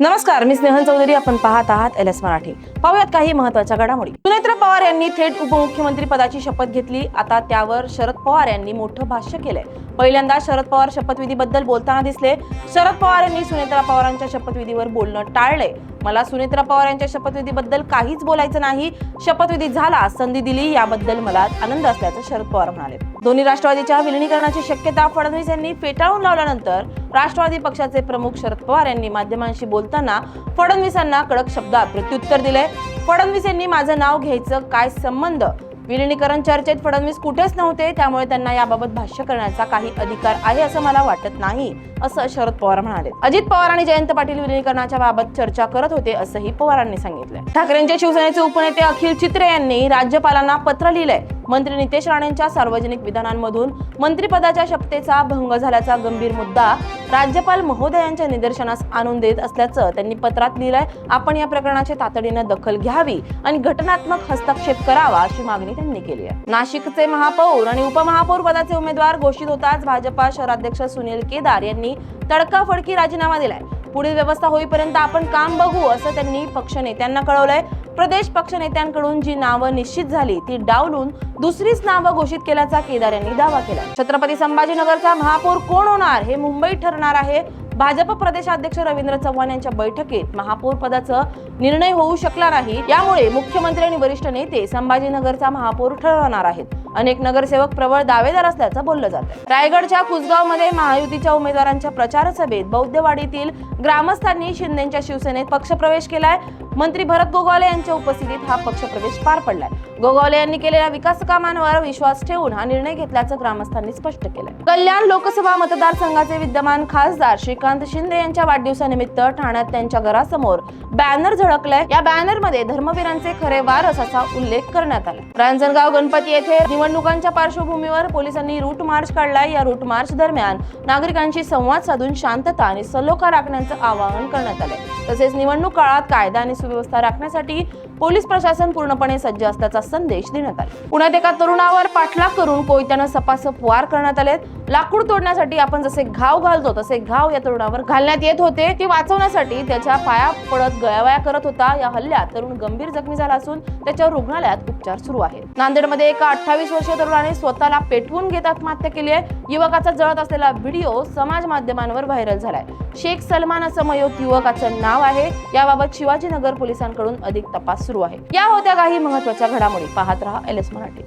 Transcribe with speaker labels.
Speaker 1: नमस्कार मी स्नेहल चौधरी आपण पाहत आहात एल एस मराठी. पाहूयात काही महत्त्वाच्या घडामोडी. सुनेत्र पवार यांनी थेट उपमुख्यमंत्री पदाची शपथ घेतली. आता त्यावर शरद पवार यांनी मोठं भाष्य केलंय. पहिल्यांदा शरद पवार शपथविधीबद्दल बोलताना दिसले. शरद पवार यांनी सुनेत्रा पवारांच्या शपथविधीवर बोलणं टाळलंय. मला सुनेत्रा पवार यांच्या शपथविधीबद्दल काहीच बोलायचं नाही. शपथविधी झाला संधी दिली याबद्दल मला आनंद असल्याचं शरद पवार म्हणाले. दोन्ही राष्ट्रवादीच्या विलिनीकरणाची शक्यता फडणवीस यांनी फेटाळून लावल्यानंतर राष्ट्रवादी पक्षाचे प्रमुख शरद पवार यांनी माध्यमांशी बोलताना फडणवीसांना कडक शब्दात प्रत्युत्तर दिले फडणवीस यांनी माझं नाव घ्यायचं काय संबंध? विलिनीकरण चर्चेत फडणवीस कुठेच नव्हते त्यामुळे त्यांना याबाबत भाष्य करण्याचा काही अधिकार आहे असं मला वाटत नाही असं शरद पवार म्हणाले. अजित पवार आणि जयंत पाटील विलिनीकरणाच्या बाबत चर्चा करत होते असंही पवारांनी सांगितलं ठाकरेंच्या शिवसेनेचे उपनेते अखिल चित्रे यांनी राज्यपालांना पत्र लिहिलंय. मंत्री नितेश राणेंच्या सार्वजनिक विधानांमधून मंत्रिपदाच्या शपथेचा भंग झाल्याचा गंभीर मुद्दा राज्यपाल महोदयांच्या निदर्शनास आणून देत असल्याचं त्यांनी पत्रात लिहिलंय. आपण या प्रकरणाची तातडीनं दखल घ्यावी आणि घटनात्मक हस्तक्षेप करावा अशी मागणी त्यांनी केली आहे. नाशिकचे महापौर आणि उपमहापौर पदाचे उमेदवार घोषित होताच भाजपा शहराध्यक्ष सुनील केदार यांनी तडकाफडकी राजीनामा दिलाय. पुढील व्यवस्था होईपर्यंत आपण काम बघू असं त्यांनी पक्षनेत्यांना कळवलंय. प्रदेश पक्षनेत्यांकडून जी नावं निश्चित झाली ती डावलून दुसरीच नावं घोषित केल्याचा केदार यांनी दावा केला. छत्रपती संभाजीनगरचा महापौर कोण होणार हे मुंबई ठरणार आहे. भाजप प्रदेशाध्यक्ष रवींद्र चव्हाण यांच्या बैठकीत महापौर पदाचा निर्णय होऊ शकला नाही. यामुळे मुख्यमंत्री आणि वरिष्ठ नेते संभाजीनगरचा महापौर ठरवणार आहेत. अनेक नगरसेवक प्रबळ दावेदार असल्याचं बोललं जातं रायगडच्या कुसगावमध्ये महायुतीच्या उमेदवारांच्या प्रचार सभेत बौद्धवाडीतील ग्रामस्थांनी शिंदेच्या शिवसेनेत पक्षप्रवेश केलाय. मंत्री भरत गोगावले यांच्या उपस्थितीत हा पक्षप्रवेश पार पडलाय. गोगावले यांनी केलेल्या विकास कामांवर विश्वास ठेवून हा निर्णय घेतल्याचं ग्रामस्थांनी स्पष्ट केलं कल्याण लोकसभा मतदारसंघाचे विद्यमान खासदार श्रीकांत शिंदे यांच्या वाढदिवसानिमित्त ठाण्यात त्यांच्या घरासमोर बॅनर झळकलाय. या बॅनरमध्ये धर्मवीरांचे खरे वारस असा उल्लेख करण्यात आला. रांजणगाव गणपती येथे निवडणुकांच्या पार्श्वभूमीवर पोलिसांनी रूट मार्च काढलाय. या रूट मार्च दरम्यान नागरिकांशी संवाद साधून शांतता आणि सलोखा राखण्याचं आवाहन करण्यात आलंय. तसेच निवडणूक काळात कायदा आणि सुव्यवस्था राखण्यासाठी पोलीस प्रशासन पूर्णपणे सज्ज असल्याचा संदेश देण्यात आला. पुण्यात एका तरुणावर पाठलाग करून कोयत्यानं सपासप वार करण्यात आले लाकूड तोडण्यासाठी आपण जसे घाव घालतो तसे घाव या तरुणावर घालण्यात येत होते. ते वाचवण्यासाठी त्याच्या पाया पडत गयावया करत होता. या हल्ल्यात तरुण गंभीर जखमी झाला असून त्याच्यावर रुग्णालयात उपचार सुरू आहेत. नांदेडमध्ये एका अठ्ठावीस वर्षीय तरुणाने स्वतःला पेटवून घेत आत्महत्या केली आहे. युवकाचा जळत असलेला व्हिडिओ समाज माध्यमांवर व्हायरल झालाय. शेख सलमान असं मयत युवकाचं नाव आहे. याबाबत शिवाजीनगर पोलिसांकडून अधिक तपास सुरू आहे. या होत्या काही महत्त्वाच्या घडामोडी पाहत रहा एल एस मराठी.